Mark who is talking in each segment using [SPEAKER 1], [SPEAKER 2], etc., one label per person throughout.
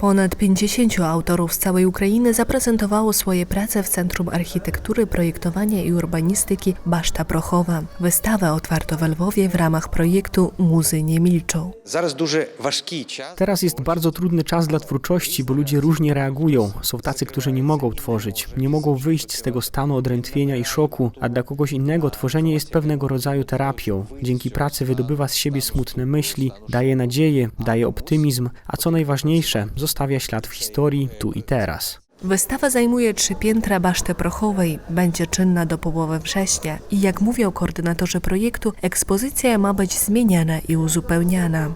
[SPEAKER 1] Ponad 50 autorów z całej Ukrainy zaprezentowało swoje prace w Centrum Architektury, Projektowania i Urbanistyki Baszta Prochowa. Wystawę otwarto w Lwowie w ramach projektu Muzy nie milczą.
[SPEAKER 2] Teraz jest bardzo trudny czas dla twórczości, bo ludzie różnie reagują. Są tacy, którzy nie mogą tworzyć, nie mogą wyjść z tego stanu odrętwienia i szoku, a dla kogoś innego tworzenie jest pewnego rodzaju terapią. Dzięki pracy wydobywa z siebie smutne myśli, daje nadzieję, daje optymizm, a co najważniejsze, zostaje zostawia ślad w historii tu i teraz.
[SPEAKER 1] Wystawa zajmuje trzy piętra Baszty Prochowej, będzie czynna do połowy września i jak mówią koordynatorzy projektu, ekspozycja ma być zmieniana i uzupełniana.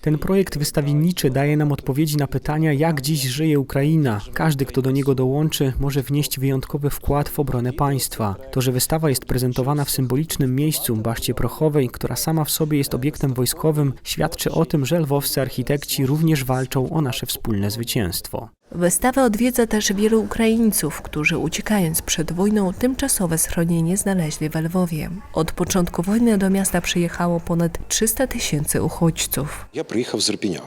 [SPEAKER 2] Ten projekt wystawienniczy daje nam odpowiedzi na pytania, jak dziś żyje Ukraina. Każdy, kto do niego dołączy, może wnieść wyjątkowy wkład w obronę państwa. To, że wystawa jest prezentowana w symbolicznym miejscu, Baszcie Prochowej, która sama w sobie jest obiektem wojskowym, świadczy o tym, że lwowscy architekci również walczą o nasze wspólne zwycięstwo państwo.
[SPEAKER 1] Wystawę odwiedza też wielu Ukraińców, którzy uciekając przed wojną tymczasowe schronienie znaleźli w Lwowie. Od początku wojny do miasta przyjechało ponad 300 tysięcy uchodźców.
[SPEAKER 3] Ja przyjechał z Irpinia.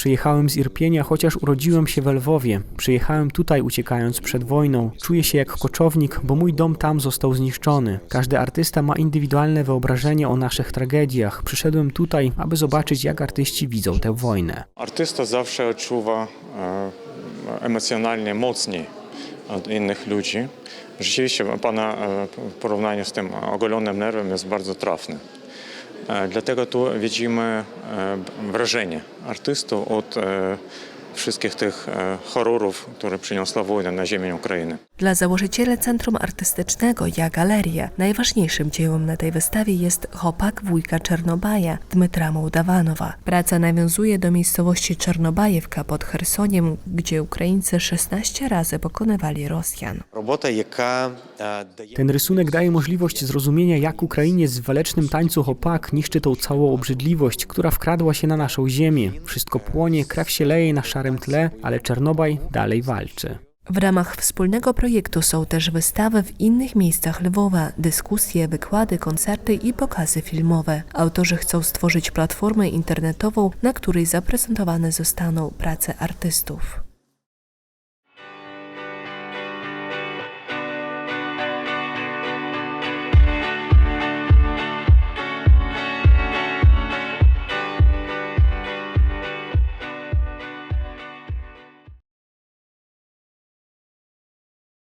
[SPEAKER 2] Przyjechałem z Irpienia, chociaż urodziłem się we Lwowie. Przyjechałem tutaj uciekając przed wojną. Czuję się jak koczownik, bo mój dom tam został zniszczony. Każdy artysta ma indywidualne wyobrażenie o naszych tragediach. Przyszedłem tutaj, aby zobaczyć, jak artyści widzą tę wojnę.
[SPEAKER 4] Artysta zawsze odczuwa e, emocjonalnie mocniej od innych ludzi. Rzeczywiście Pana e, porównanie z tym ogolonym nerwem jest bardzo trafne. для tego tu widzimy wrażenie artystów od wszystkich tych e, horrorów, które przyniosła wojna na ziemię Ukrainy.
[SPEAKER 1] Dla założyciela Centrum Artystycznego Ja Galeria najważniejszym dziełem na tej wystawie jest Chopak wujka Czernobaja Dmytra Mołdawanowa. Praca nawiązuje do miejscowości Czernobajewka pod Hersoniem, gdzie Ukraińcy 16 razy pokonywali Rosjan.
[SPEAKER 3] E,
[SPEAKER 2] Ten rysunek daje możliwość zrozumienia, jak Ukrainiec w walecznym tańcu Chopak niszczy tą całą obrzydliwość, która wkradła się na naszą ziemię. Wszystko płonie, krew się leje, nasza szarym tle, ale Czernobaj dalej walczy.
[SPEAKER 1] W ramach wspólnego projektu są też wystawy w innych miejscach Lwowa, dyskusje, wykłady, koncerty i pokazy filmowe. Autorzy chcą stworzyć platformę internetową, na której zaprezentowane zostaną prace artystów.